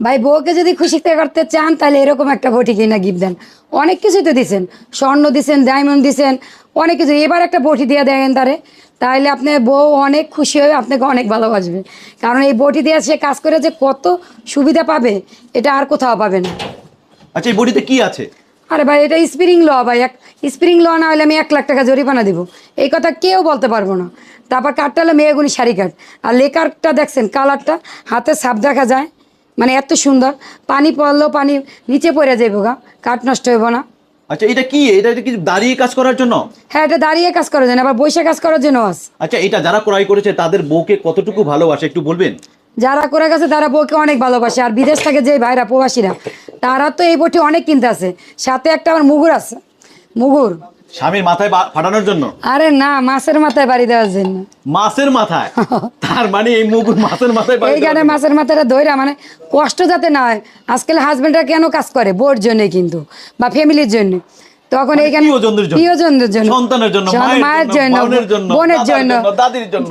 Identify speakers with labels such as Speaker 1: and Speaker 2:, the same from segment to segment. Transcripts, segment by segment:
Speaker 1: ভাই বউকে যদি খুশিতে করতে চান তাহলে এরকম একটা বটি কিনা গিফট দেন। অনেক কিছুই তো দিছেন। স্বর্ণ দিচ্ছেন ডায়মন্ড দিছেন অনেক কিছু। এবার একটা বটি দিয়ে দেখেন তারে তাহলে আপনার বউ অনেক খুশি হয়ে আপনাকে অনেক ভালোবাসবে। কারণ এই বটি দিয়ে সে কাজ করে যে কত সুবিধা পাবে এটা আর কোথাও পাবে না।
Speaker 2: আচ্ছা এই বডিতে কি আছে?
Speaker 1: আরে ভাই এটা স্প্রিং ল ভাই। এক স্প্রিং ল না হলে আমি এক লাখ টাকা জরিমানা দিব। এই কথা কেউ বলতে পারব না। তারপর কাঠটা হলো মেয়েগুনি শাড়ি কাঠ আর লেকারটা দেখছেন কালারটা হাতে সাপ দেখা যায়। মানে এত সুন্দর। পানি পড়লেও পানি নিচে পড়ে যাইব গা কাঠ নষ্ট হইব না।
Speaker 2: আচ্ছা এটা কি? এটা কি দাঁড়িয়ে কাজ করার জন্য?
Speaker 1: হ্যাঁ এটা দাঁড়িয়ে কাজ করার জন্য আবার বৈশা কাজ করার জন্য আছে।
Speaker 2: আচ্ছা এটা যারা ক্রয় করেছে তাদের বউকে কতটুকু ভালোবাসে একটু বলবেন?
Speaker 1: যারা করে গেছে তারা বউকে অনেক ভালোবাসে আর বিদেশ থেকে যে ভাইরা প্রবাসীরা তারা তো এই বটি অনেক কিনতে আছে। সাথে একটা আমার মুগুর আছে। মুগুর
Speaker 2: স্বামীর মাথায় ফাটানোর জন্য?
Speaker 1: আরে না মাছের মাথায় বাড়ি দেওয়ার জন্য।
Speaker 2: মাছের মাথায়? তার মানে এই মুগুর মাছের মাথায় বাড়ি
Speaker 1: এইখানে মাছের মাথাটা ধইরা মানে কষ্ট যাতে না হয়। আজকাল হাজবেন্ডরা কেন কাজ করে? বোর জন্য কিন্তু বা ফ্যামিলির জন্য। তখন এইখানে
Speaker 2: মানে প্রিয়জনদের জন্য।
Speaker 1: প্রিয়জনদের জন্য।
Speaker 2: সন্তানের জন্য মায়ের জন্য বোনের জন্য
Speaker 1: বোনের জন্য।
Speaker 2: দাদির জন্য।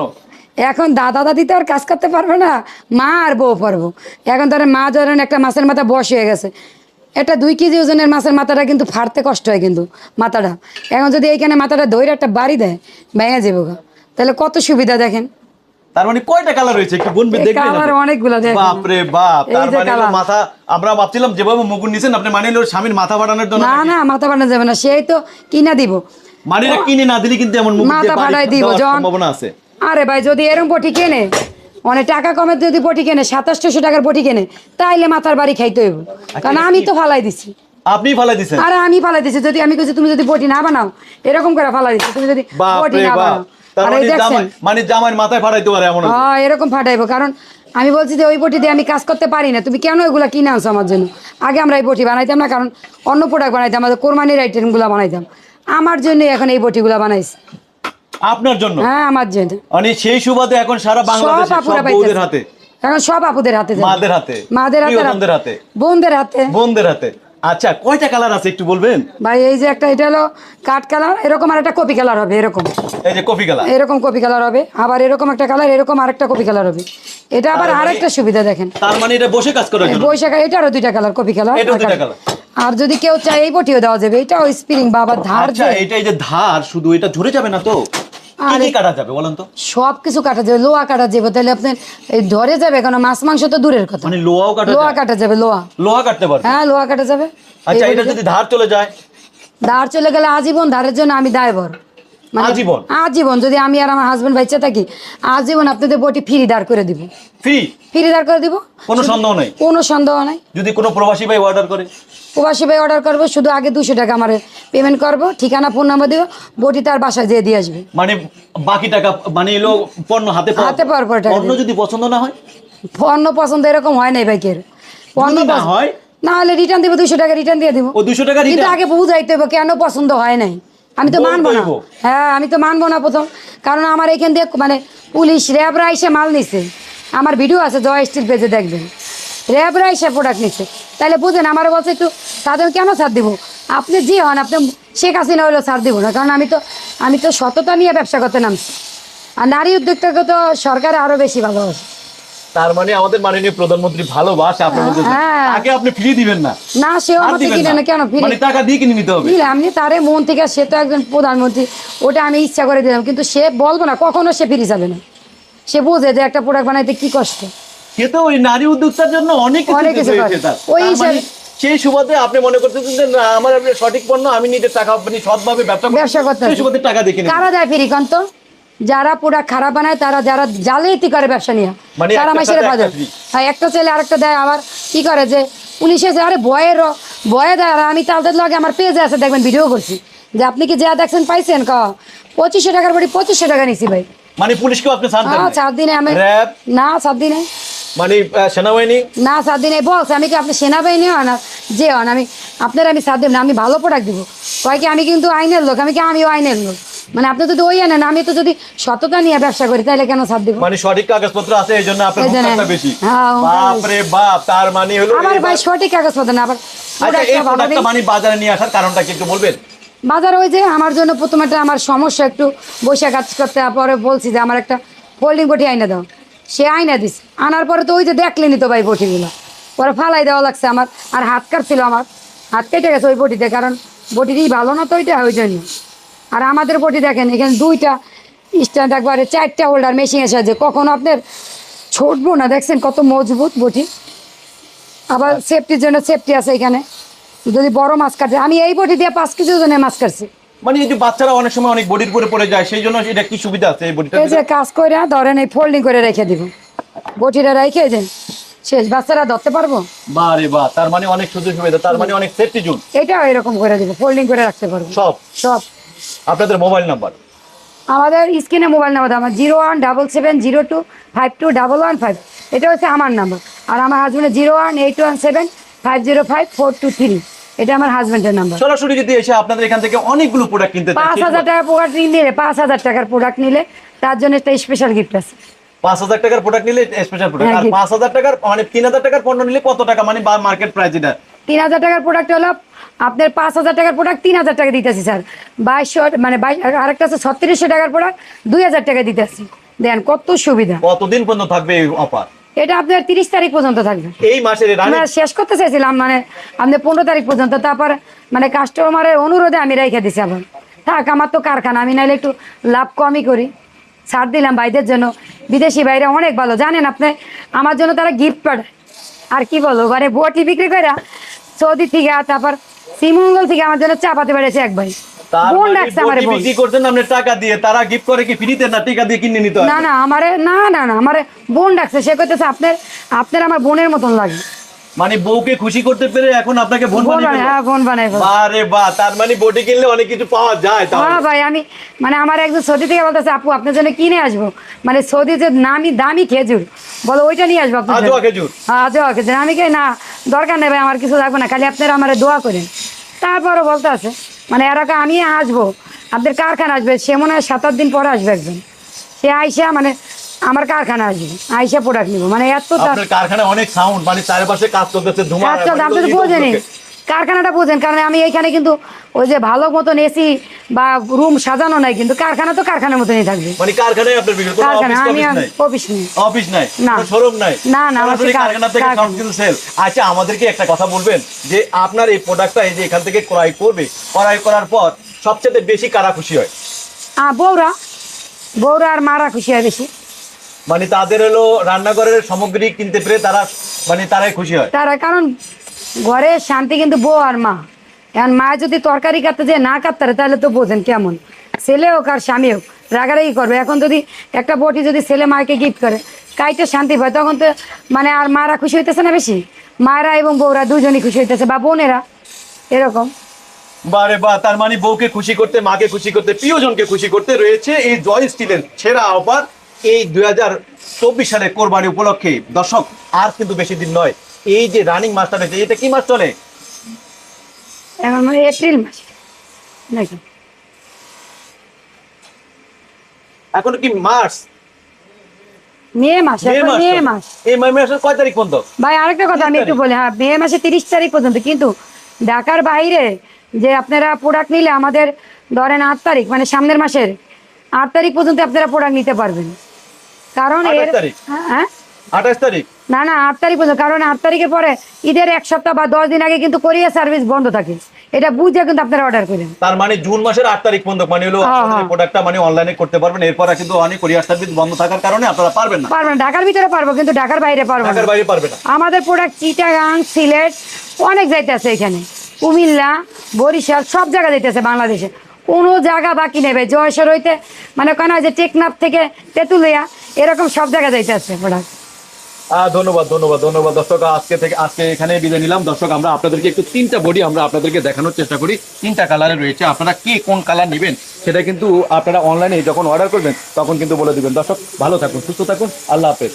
Speaker 1: এখন দাদা দাদি তো আর কাজ করতে পারবে না। মা আর বউ পারব। এখন ধরেন মা ধরেন একটা মাছের মাথা বস হয়ে গেছে। এটা দুই কেজি ওজনের মাছের মাথাটা কিন্তু ফাড়তে কষ্ট হয় কিন্তু মাথাটা। এখন যদি এইখানে মাথাটা ধরে একটা বাড়ি দেয় ভেঙে যাব গা। তাহলে কত সুবিধা দেখেন?
Speaker 2: তার মানে কয়টা কালার রয়েছে? একটু বলবেন দেখবেন
Speaker 1: colour অনেকগুলো দেখেন।
Speaker 2: বাপ রে বাপ তার মানে মাথা আমরা ভাবছিলাম যেভাবে মুগুর নিছেন আপনি মানে হলো স্বামীর মাথা ফাটানোর জন্য
Speaker 1: না না মাথা বানানো যাবে না সেই তো কিনা দিব।
Speaker 2: কিনে না দিলে কিন্তু এমন মুগুর
Speaker 1: মাথা
Speaker 2: বাড়ি
Speaker 1: ফাটাই দিব জন।
Speaker 2: সম্ভাবনা আছে।
Speaker 1: আরে ভাই যদি এরকম পটি কেনে অনেক টাকা কমে যদি পটি কেনে সাতাশশো টাকার পটি কেনে তাইলে মাথার বাড়ি খাইতে হইব।
Speaker 2: আচ্ছা,
Speaker 1: কারণ আমি তো ফালাই দিছি।
Speaker 2: আপনি ফালাই দিছেন?
Speaker 1: আরে আমি ফালাই দিছি যদি আমি তুমি যদি না বানাও এরকম করে ফালাই দিচ্ছি তুমি যদি
Speaker 2: রে
Speaker 1: না বানাও।
Speaker 2: মানে জামাই মানে মাথায় ফাটাইতে পারে এমন
Speaker 1: হ্যাঁ এরকম ফাটাইবো কারণ আমি বলছি যে ওই পটি দিয়ে আমি কাজ করতে পারি না। তুমি কেন ওইগুলা কিনে আনছো আমার জন্য? আগে আমরা এই বটি বানাইতাম না কারণ অন্য প্রোডাক্ট বানাইতাম আমাদের কোরবানির আইটেমগুলো বানাইতাম। আমার জন্য এখন এই পটিগুলো বানাইছি।
Speaker 2: আপনার জন্য।
Speaker 1: হ্যাঁ আমার জন্য।
Speaker 2: মানে সেই সুবাদে এখন সারা বাংলাদেশে
Speaker 1: সব
Speaker 2: বউদের হাতে।
Speaker 1: এখন সব আপুদের হাতে
Speaker 2: মাদের হাতে।
Speaker 1: মাদের হাতে
Speaker 2: প্রিয়জনদের হাতে।
Speaker 1: বোনদের হাতে।
Speaker 2: বোনদের হাতে। আচ্ছা কয়টা কালার আছে একটু বলবেন?
Speaker 1: ভাই এই যে একটা এটা হলো কাঠ কালার এরকম আর একটা কপি কালার হবে এরকম।
Speaker 2: এই যে কফি কালার।
Speaker 1: এরকম কপি কালার হবে। আবার এরকম একটা কালার এরকম আরেকটা কপি কালার হবে। এটা আবার আরেকটা সুবিধা দেখেন।
Speaker 2: তার মানে এটা বসে কাজ করার জন্য?
Speaker 1: বৈশাখ এটারও দুইটা কালার কপি কালার
Speaker 2: এটাও দুইটা colour।
Speaker 1: আর যদি কেউ চায় এই পটিও দেওয়া যাবে। এটাও স্প্রিং বা আবার ধার
Speaker 2: আচ্ছা এটা এই যে ধার শুধু এটা ঝরে যাবে না তো? কি কাটা যাবে বলেন তো?
Speaker 1: সব কিছু কাটা যাবে লোহা কাটা যাবে তাহলে আপনার এই ধরে যাবে কেন? মাছ মাংস তো দূরের কথা।
Speaker 2: মানে কাটা
Speaker 1: লোহা কাটা যাবে লোহা
Speaker 2: লোহা কাটতে পারবে?
Speaker 1: হ্যাঁ লোহা কাটা যাবে।
Speaker 2: আচ্ছা এটা যদি ধার চলে যায়?
Speaker 1: ধার চলে গেলে আজীবন ধারের জন্য আমি দায়বর।
Speaker 2: আজীবন?
Speaker 1: আজীবন যদি আমি আর আমার হাজবেন্ড বাইচে থাকি আজীবন আপনাদের বটি ফ্রি দাঁড় করে দিব।
Speaker 2: ফ্রি
Speaker 1: ফ্রি দাঁড় করে দিব?
Speaker 2: কোনো সন্দেহ নাই?
Speaker 1: কোনো সন্দেহ নাই।
Speaker 2: যদি কোনো প্রবাসী ভাই অর্ডার করে?
Speaker 1: প্রবাসী ভাই অর্ডার করব শুধু আগে দুশো টাকা আমার পেমেন্ট করব ঠিকানা ফোন নাম্বার দিব বটি তার বাসায় যেয়ে দিয়ে আসবে।
Speaker 2: মানে বাকি টাকা মানে এলো পণ্য হাতে
Speaker 1: হাতে পাওয়ার পরে টাকা
Speaker 2: পণ্য যদি পছন্দ না হয়?
Speaker 1: পণ্য পছন্দ এরকম হয় নাই বাইকের পণ্য
Speaker 2: না হয়?
Speaker 1: না হলে রিটার্ন দিব দুশো টাকা রিটার্ন দিয়ে দিব।
Speaker 2: দুশো টাকা
Speaker 1: কিন্তু আগে বুঝাইতে হবে কেন পছন্দ হয় নাই। আমি তো মানবো না। হ্যাঁ আমি তো মানবো না প্রথম। কারণ আমার এখান দিয়ে মানে পুলিশ র্যাবরা এসে মাল নিছে। আমার ভিডিও আছে জয় স্টিল পেজে দেখবেন। র্যাবরা এসে প্রোডাক্ট নিচ্ছে তাহলে বুঝেন আমার বলছে একটু তাদের কেন ছাড় দিব? আপনি যে হন আপনি শেখ হাসিনা হলেও ছাড় দিব না। কারণ আমি তো আমি তো সততা নিয়ে ব্যবসা করতে নামছি। আর নারী উদ্যোক্তাকে তো সরকার আরও বেশি ভালোবাসে।
Speaker 2: তার মানে আমাদের মাননীয় প্রধানমন্ত্রী ভালোবাসে আপনার মধ্যে
Speaker 1: হ্যাঁ।
Speaker 2: আপনি ফ্রি দিবেন না।
Speaker 1: না সেও
Speaker 2: আর
Speaker 1: আমাকে কিনে
Speaker 2: না।
Speaker 1: না কেন ফিরে?
Speaker 2: মানে টাকা দিয়ে কিনে নিতে হবে।
Speaker 1: দিলাম আমি তারে মন থেকে সে তো একজন প্রধানমন্ত্রী ওটা আমি ইচ্ছা করে দিলাম। কিন্তু সে বলব না কখনো সে ফিরে যাবে না। সে বোঝে যে একটা প্রোডাক্ট বানাইতে কি কষ্ট।
Speaker 2: সে তো ওই নারী উদ্যোক্তার জন্য অনেক কিছু।
Speaker 1: ওই
Speaker 2: মানে
Speaker 1: হিসাবে-
Speaker 2: সেই সুবাদে আপনি মনে করতেছেন যে না আমার আপনি সঠিক পণ্য আমি নিজের টাকা মানে সৎভাবে ব্যবসা করতে- সেই সুবাদে টাকা দেখে।
Speaker 1: কারা দেয় ফিরি কন্ত? যারা প্রোডাক্ট খারাপ বানায় তারা যারা জালিয়াতি করে ব্যবসা নিয়ে।
Speaker 2: মানে
Speaker 1: তারা মাসের বাজার।
Speaker 2: একটা
Speaker 1: হ্যাঁ একটা ছেলে আরেকটা দেয় আবার কি করে যে পুলিশে যে আরে বয়ের বয়ে দেয় আর আমি তাদের লগে আমার পেজে আছে দেখবেন ভিডিও করছি। যে আপনি কি যা দেখছেন পাইছেন ক? পঁচিশশো টাকার বাড়ি পঁচিশশো টাকা নিছি ভাই।
Speaker 2: মানে পুলিশকেও আপনি ছাড় দেন
Speaker 1: চার দিনে আমি না চার দিনে।
Speaker 2: মানে সেনাবাহিনী?
Speaker 1: না সাত দিনে। বলছে আমি কি আপনি সেনাবাহিনী হন? যে হন আমি আপনার আমি সাত দেব না আমি ভালো প্রোডাক্ট দিব। কয় কি আমি কিন্তু আইনের লোক আমি কি আমিও আইনের লোক? মানে আপনি যদি ওই আনেন আমি তো যদি সততা নিয়ে ব্যবসা করি তাহলে কেন সাত দিব?
Speaker 2: মানে সঠিক কাগজপত্র আছে এই জন্য আপনার বেশি।
Speaker 1: হ্যাঁ,
Speaker 2: বাপ রে বাপ তার মানে হলো
Speaker 1: আমার ভাই সঠিক কাগজপত্র না আবার
Speaker 2: আচ্ছা এই
Speaker 1: প্রোডাক্টটা।
Speaker 2: মানে বাজারে নিয়ে আসার কারণটা কি একটু বলবেন?
Speaker 1: বাজার ওই যে আমার জন্য প্রথমে একটা আমার সমস্যা একটু বৈশাখ কাজ করতে পরে বলছি যে আমার একটা ফোল্ডিং বটি আইনা দাও। সে আইনা দিস আনার পরে তো ওই যে দেখলেনি তো ভাই বটিগুলো। পরে ফালাই দেওয়া লাগছে আমার আর হাত কাটছিল আমার। হাত কেটে গেছে ওই বটিতে কারণ বটিটি ভালো না তো ওইটা ওই জন্য। আর আমাদের বটি দেখেন এখানে দুইটা স্ট্যান্ড একবারে চারটা হোল্ডার মেশিনের সাহায্যে কখনো আপনার ছুটবো না দেখছেন কত মজবুত বটি? আবার সেফটির জন্য সেফটি আছে এখানে। যদি বড় মাছ কাটে আমি এই বটি দিয়ে পাঁচ কেজি ওজনের মাছ কাটছি।
Speaker 2: মানে এই যে বাচ্চারা অনেক সময় অনেক বডির উপরে পড়ে যায় সেই জন্য এটা কি সুবিধা আছে এই বডিটা
Speaker 1: এই যে কাজ করে ধরেন এই ফোল্ডিং করে রেখে দিব। বটিটা রেখে দেন শেষ। বাচ্চারা ধরতে পারব?
Speaker 2: বারে বা তার মানে অনেক সুযোগ সুবিধা তার মানে অনেক সেফটি জোন
Speaker 1: এটাও এরকম করে দিব ফোল্ডিং করে রাখতে পারব।
Speaker 2: সব।
Speaker 1: সব।
Speaker 2: আপনাদের মোবাইল নাম্বার?
Speaker 1: আমাদের স্ক্রিনে মোবাইল নাম্বার আমার zero one double seven zero two five two double one five. এটা হচ্ছে আমার নাম্বার। আর আমার হাজব্যান্ডের zero one eight one seven five zero five four two three. এটা আমার হাজব্যান্ডের নাম্বার।
Speaker 2: সরাসরি যদি এসে আপনাদের এখান থেকে অনেকগুলো প্রোডাক্ট কিনতে
Speaker 1: পাঁচ হাজার টাকার প্রোডাক্ট নিলে পাঁচ হাজার টাকার প্রোডাক্ট নিলে তার জন্য একটা স্পেশাল গিফট আছে।
Speaker 2: পাঁচ হাজার টাকার প্রোডাক্ট নিলে স্পেশাল প্রোডাক্ট
Speaker 1: হ্যাঁ,
Speaker 2: আর পাঁচ হাজার টাকার মানে তিন হাজার টাকার পণ্য নিলে কত টাকা? মানে মার্কেট প্রাইস এটা
Speaker 1: তিন হাজার টাকার প্রোডাক্ট হলো আপনার পাঁচ হাজার টাকার প্রোডাক্ট তিন হাজার টাকা দিতেছি স্যার। বাইশশো মানে বাইশ আরেকটা আছে ছত্রিশশো টাকার প্রোডাক্ট দুই হাজার টাকা দিতেছি। দেন কত সুবিধা।
Speaker 2: কতদিন পর্যন্ত থাকবে এই অফার
Speaker 1: এটা আপনার তিরিশ তারিখ পর্যন্ত থাকবে।
Speaker 2: এই মাসের
Speaker 1: আমরা শেষ করতে চাইছিলাম মানে আমাদের পনেরো তারিখ পর্যন্ত। তারপর মানে কাস্টমারের অনুরোধে আমি রেখে দিছি আবার। থাক আমার তো কারখানা আমি নাহলে একটু লাভ কমই করি। ছাড় দিলাম ভাইদের জন্য। বিদেশি বাইরে অনেক ভালো। জানেন আপনি আমার জন্য তারা গিফট পাঠায়। আর কি বলো ঘরে বটি বিক্রি করে সৌদি থেকে তারপর শ্রীমঙ্গল থেকে আমার জন্য চাপাতে পেরেছে এক ভাই। বোন
Speaker 2: মানে
Speaker 1: ডাকছে আমার
Speaker 2: বিক্রি করছেন আপনি টাকা দিয়ে তারা গিফট করে কি ফ্রিতে না টাকা দিয়ে কিনে নিতে
Speaker 1: না না আমারে না না না আমারে বোন ডাকছে সে কইতেছে আপনার আপনার আমার বোনের মতন লাগে।
Speaker 2: মানে বউকে খুশি করতে পেরে এখন আপনাকে বোন
Speaker 1: বোন
Speaker 2: বানিয়ে
Speaker 1: বানায়
Speaker 2: ফেলল।
Speaker 1: হ্যাঁ বোন বানাই।
Speaker 2: বারে তার মানে বডি কিনলে অনেক কিছু পাওয়া যায়
Speaker 1: হ্যাঁ ভাই আমি মানে আমার একজন সৌদি থেকে বলতেছে আপু আপনার জন্য কিনে আসব মানে সৌদি যে নামি দামি খেজুর বলো ওইটা নিয়ে আসব আপনার
Speaker 2: আজোয়া। খেজুর
Speaker 1: হ্যাঁ আজোয়া খেজুর আমি কে না দরকার নেই ভাই আমার কিছু লাগবে না খালি আপনারা আমার দোয়া করেন তারপরও বলতে আছে মানে এরকম আমি আসব আপনার কারখানা আসবে সে মনে হয় সাত আট দিন পরে আসবে একজন সে আইসা মানে আমার কারখানা আসবে আইসা প্রোডাক্ট নিবো। মানে এত
Speaker 2: আপনার কারখানায় অনেক সাউন্ড মানে চারপাশে কাজ করতেছে ধোঁয়া
Speaker 1: আপনি তো বোঝেনি কারখানাটা বোঝেন কারণ আমি এইখানে কিন্তু ওই যে ভালো মতন এসি বা রুম সাজানো নাই কিন্তু কারখানা তো কারখানার মতনই থাকবে।
Speaker 2: মানে কারখানায় আপনার বিক্রি
Speaker 1: কারখানা আমি অফিস নেই?
Speaker 2: অফিস নাই।
Speaker 1: না।
Speaker 2: শোরুম নাই?
Speaker 1: না, না, আমার
Speaker 2: কারখানা থেকে
Speaker 1: কারখানা।
Speaker 2: সেল আচ্ছা আমাদেরকে একটা কথা বলবেন যে আপনার এই প্রোডাক্টটা এই যে এখান থেকে ক্রয় করবে ক্রয় করার পর সবচেয়ে বেশি কারা খুশি হয়?
Speaker 1: আহ বৌরা বৌরা আর মারা খুশি হয় বেশি।
Speaker 2: মানে তাদের হলো রান্নাঘরের সামগ্রী কিনতে পেরে তারা মানে তারাই খুশি হয়।
Speaker 1: তারা কারণ ঘরে শান্তি কিন্তু বউ আর মা। এখন মা যদি তরকারি কাটতে যে না কাটতে তাহলে তো বোঝেন কেমন। ছেলে হোক আর স্বামী হোক রাগারাগি করবে। এখন যদি একটা বটি যদি ছেলে মাকে গিফট করে কাইতে শান্তি পায় তখন তো মানে আর মারা খুশি হইতেছে না বেশি। মায়েরা এবং বউরা দুজনই খুশি হইতেছে বা বোনেরা। এরকম।
Speaker 2: বারে বা তার মানে বউকে খুশি করতে মাকে খুশি করতে প্রিয়জনকে খুশি করতে রয়েছে এই জয় স্টিলের সেরা অফার। এই দুই হাজার চব্বিশ সালে কোরবানি উপলক্ষে। দর্শক আর কিন্তু বেশি দিন নয়। এই যে রানিং মাসটা রয়েছে এটা কি মাস চলে?
Speaker 1: এখন এপ্রিল মাস। নাকি?
Speaker 2: এখন কি মার্চ?
Speaker 1: মে মাস
Speaker 2: মে
Speaker 1: এখন
Speaker 2: মাস
Speaker 1: মে
Speaker 2: চলে।
Speaker 1: মাস।
Speaker 2: এই মে মাসের কয় তারিখ পর্যন্ত?
Speaker 1: ভাই আরেকটা কথা আমি একটু বলি হ্যাঁ মে মাসে তিরিশ তারিখ পর্যন্ত কিন্তু ঢাকার বাইরে যে আপনারা প্রোডাক্ট নিলে আমাদের ধরেন আট তারিখ মানে সামনের মাসের আট তারিখ পর্যন্ত আপনারা প্রোডাক্ট নিতে পারবেন। কারণ এর? হ্যাঁ?
Speaker 2: আঠাশ তারিখ?
Speaker 1: না না আট তারিখ পর্যন্ত। কারণ আট তারিখের পরে ঈদের এক সপ্তাহ বা দশ দিন আগে কিন্তু কোরিয়ার সার্ভিস বন্ধ থাকে। এটা বুঝে কিন্তু আপনারা অর্ডার করেন
Speaker 2: তার মানে জুন মাসের আট তারিখ পর্যন্ত মানে হলো
Speaker 1: হ্যাঁ, হ্যাঁ।
Speaker 2: প্রোডাক্টটা মানে অনলাইনে করতে পারবেন। এরপর কিন্তু অনেক সার্ভিস বন্ধ থাকার কারণে আপনারা পারবেন না।
Speaker 1: পারবেন ঢাকার ভিতরে পারব কিন্তু ঢাকার বাইরে পারব
Speaker 2: ঢাকার বাইরে পারবেন না।
Speaker 1: আমাদের প্রোডাক্ট চিটাগাং সিলেট অনেক যাইতে আছে এখানে। কুমিল্লা বরিশাল সব জায়গা যাইতেছে বাংলাদেশে। কোনো জায়গা বাকি নেবে জয়সর হইতে মানে কেন যে টেকনাফ থেকে তেঁতুলিয়া এরকম সব জায়গা যাইতে আছে প্রোডাক্ট।
Speaker 2: ধন্যবাদ ধন্যবাদ ধন্যবাদ। দর্শক, আজকে থেকে, আজকে এখানে বিদায় নিলাম। দর্শক, আমরা আপনাদেরকে একটু তিনটা বডি আমরা আপনাদেরকে দেখানোর চেষ্টা করি। তিনটা কালারে রয়েছে। আপনারা কে, কোন কালার নেবেন, সেটা কিন্তু আপনারা অনলাইনে যখন অর্ডার করবেন, তখন কিন্তু বলে দেবেন। দর্শক, ভালো থাকুন, সুস্থ থাকুন। আল্লাহ হাফেজ।